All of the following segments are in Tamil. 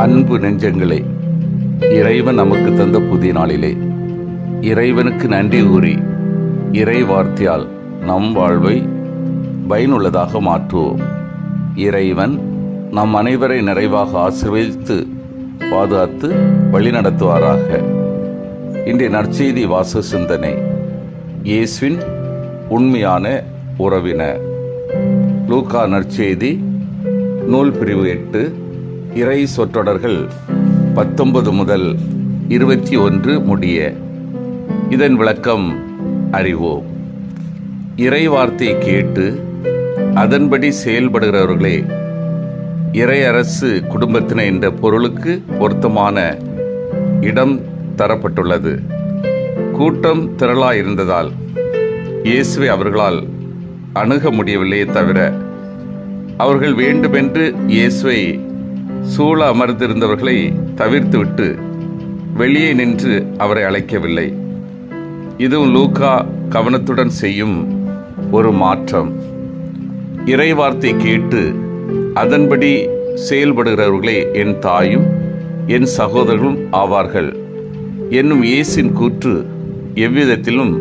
அன்பு நெஞ்சங்களே இறைவன் நமக்கு தந்த புதிய நாளிலே. இறைவனுக்கு நன்றி கூறி இறை வார்த்தையால் நம் வாழ்வை பயனுள்ளதாக மாற்றுவோம். இறைவன் நம் அனைவரை நிறைவாக ஆசிர்வதித்து பாதுகாத்து வழிநடத்துவாராக. இன்றைய நற்செய்தி வாச சிந்தனை இயேசுவின் உண்மையான உறவினர். லூக்கா நற்செய்தி நூல் பிரிவு எட்டு இறை சொற்றொடர்கள் பத்தொன்பது முதல் இருபத்தி ஒன்று முடிய. இதன் விளக்கம் அறிவோம். இறை வார்த்தை கேட்டு அதன்படி செயல்படுகிறவர்களே இறை அரசு குடும்பத்தினர் என்ற பொருளுக்கு பொருத்தமான இடம் தரப்பட்டுள்ளது. கூட்டம் திரளாயிருந்ததால் இயேசுவை அவர்களால் அணுக முடியவில்லையே தவிர அவர்கள் வேண்டுமென்று இயேசுவை சூழ அமர்ந்திருந்தவர்களை தவிர்த்துவிட்டு வெளியே நின்று அவரை அழைக்கவில்லை. இதுவும் லூக்கா கவனத்துடன் செய்யும் ஒரு மாற்றம். இறைவார்த்தை கேட்டு அதன்படி செயல்படுகிறவர்களே என் தாயும் என் சகோதரர்களும் ஆவார்கள். என்னும் இயேசின் கூற்று எவ்விதத்திலும்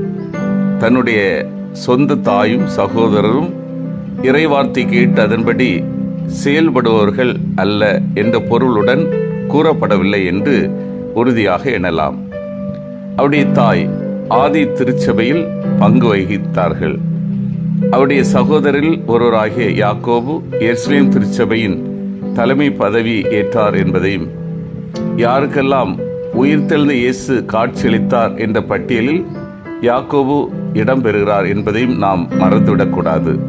தன்னுடைய சொந்த தாயும் சகோதரரும் இறைவார்த்தை கேட்டு அதன்படி செயல்படுபவர்கள் அல்ல என்ற பொருளுடன் கூறப்படவில்லை என்று உறுதியாக எண்ணலாம். அவருடைய தாய் ஆதி திருச்சபையில் பங்கு வகித்தார்கள். அவருடைய சகோதரில் ஒருவராகிய யாக்கோபு எர்ஸ்லேம் திருச்சபையின் தலைமை பதவி ஏற்றார் என்பதையும் யாருக்கெல்லாம் உயிர்த்தெழுந்த இயேசு காட்சியளித்தார் என்ற பட்டியலில் யாக்கோபு இடம்பெறுகிறார் என்பதையும் நாம் மறந்துவிடக்கூடாது.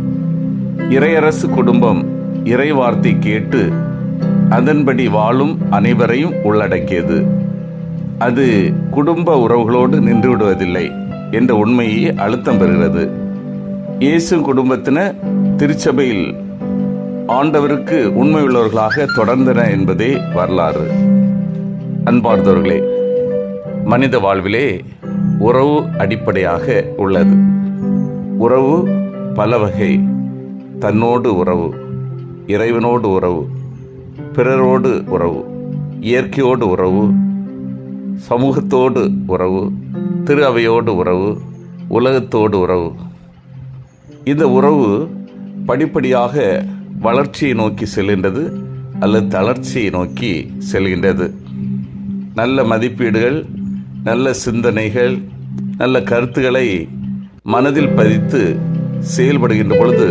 இறையரசு குடும்பம் இறைவார்த்தை கேட்டு அதன்படி வாழும் அனைவரையும் உள்ளடக்கியது. அது குடும்ப உறவுகளோடு நின்றுவிடுவதில்லை என்ற உண்மையை அழுத்தம் பெறுகிறது. இயேசு குடும்பத்தினர் திருச்சபையில் ஆண்டவருக்கு உண்மை உள்ளவர்களாக தொடர்ந்தனர் என்பதே வரலாறு. அன்பார்ந்தவர்களே மனித வாழ்விலே உறவு அடிப்படையாக உள்ளது. உறவு பல வகை தன்னோடு உறவு. இறைவனோடு உறவு பிறரோடு உறவு இயற்கையோடு உறவு சமூகத்தோடு உறவு திரு அவையோடு உறவு உலகத்தோடு உறவு. இந்த உறவு படிப்படியாக வளர்ச்சியை நோக்கி செல்கின்றது அல்லது தளர்ச்சியை நோக்கி செல்கின்றது. நல்ல மதிப்பீடுகள் நல்ல சிந்தனைகள் நல்ல கருத்துக்களை மனதில் பதித்து செயல்படுகின்ற பொழுது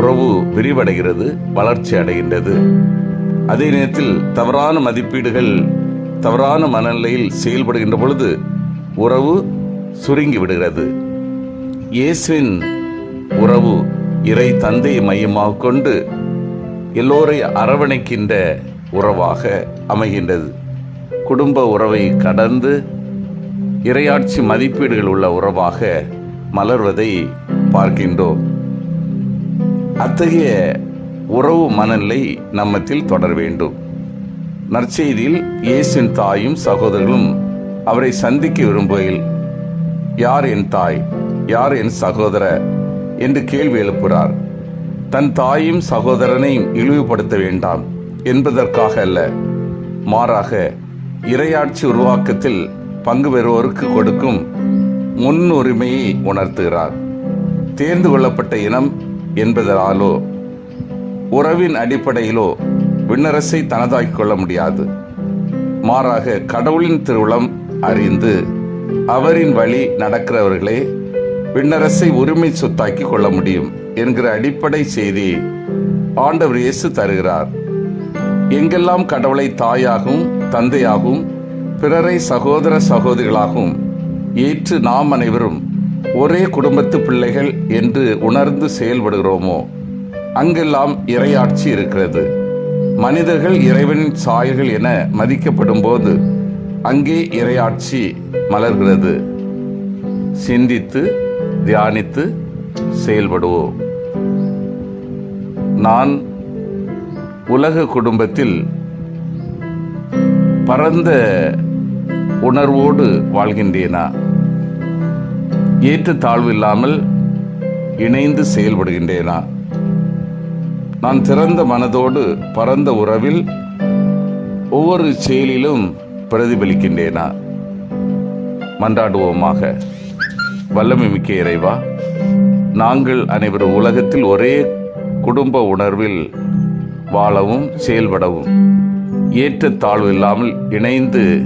உறவு விரிவடைகிறது வளர்ச்சி அடைகின்றது. அதே நேரத்தில் தவறான மதிப்பீடுகள் தவறான மனநிலையில் செயல்படுகின்ற பொழுது உறவு சுருங்கி விடுகிறது. இயேசுவின் உறவு இறை தந்தையை மையமாக கொண்டு எல்லோரை அரவணைக்கின்ற உறவாக அமைகின்றது. குடும்ப உறவை கடந்து இரையாட்சி மதிப்பீடுகள் உள்ள உறவாக மலர்வதை பார்க்கின்றோம். அத்தகைய உறவு மனநிலை நம்மத்தில் தொடர வேண்டும். நற்செய்தியில் இயேசின் தாயும் சகோதரர்களும் அவரை சந்திக்க விரும்புகையில் யார் என் தாய்? யார் என் சகோதர என்று கேள்வி எழுப்புகிறார். தன் தாயும் சகோதரனையும் இழிவுபடுத்த வேண்டாம். என்பதற்காக அல்ல. மாறாக இரையாட்சி உருவாக்கத்தில் பங்கு பெறுவோருக்கு கொடுக்கும் முன்னுரிமையை உணர்த்துகிறார். தேர்ந்து கொள்ளப்பட்ட இனம் என்பதனாலோ உறவின் அடிப்படையிலோ விண்ணரசை தனதாக்கிக் கொள்ள முடியாது. மாறாக கடவுளின் திருவுளம் அறிந்து அவரின் வழி நடக்கிறவர்களே விண்ணரசை உரிமை சொத்தாக்கி கொள்ள முடியும் என்கிற அடிப்படை செய்தி ஆண்டவர் இயேசு தருகிறார். எங்கெல்லாம் கடவுளை தாயாகவும் தந்தையாகவும் பிறரை சகோதர சகோதரிகளாகவும் ஏற்று நாம் அனைவரும் ஒரே குடும்பத்து பிள்ளைகள் என்று உணர்ந்து செயல்படுகிறோமோ? அங்கெல்லாம் இறையாட்சி இருக்கிறது. மனிதர்கள் இறைவனின் சாயல்கள் என மதிக்கப்படும் போது அங்கே இறையாட்சி மலர்கிறது. சிந்தித்து தியானித்து செயல்படுவோம். நான் உலக குடும்பத்தில் பரந்த உணர்வோடு வாழ்கின்றேனா? ஏற்றத்தாழ்வு இல்லாமல் இணைந்து செயல்படுகின்றேனா? நான் திறந்த மனதோடு பரந்த உறவில் ஒவ்வொரு செயலிலும் பிரதிபலிக்கின்றேனா? மன்றாடுவோமாக. வல்லமை மிக்க இறைவா நாங்கள் அனைவரும் உலகத்தில் ஒரே குடும்ப உணர்வில் வாழவும் செயல்படவும் ஏற்ற தாழ்வு இல்லாமல் இணைந்து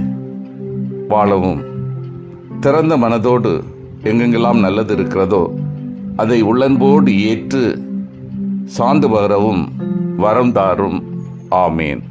வாழவும் திறந்த மனதோடு எங்கெங்கெல்லாம் நல்லது இருக்கிறதோ அதை உள்ளன்போடு ஏற்று சார்ந்து வரவும் வரம் தாரும். ஆமேன்.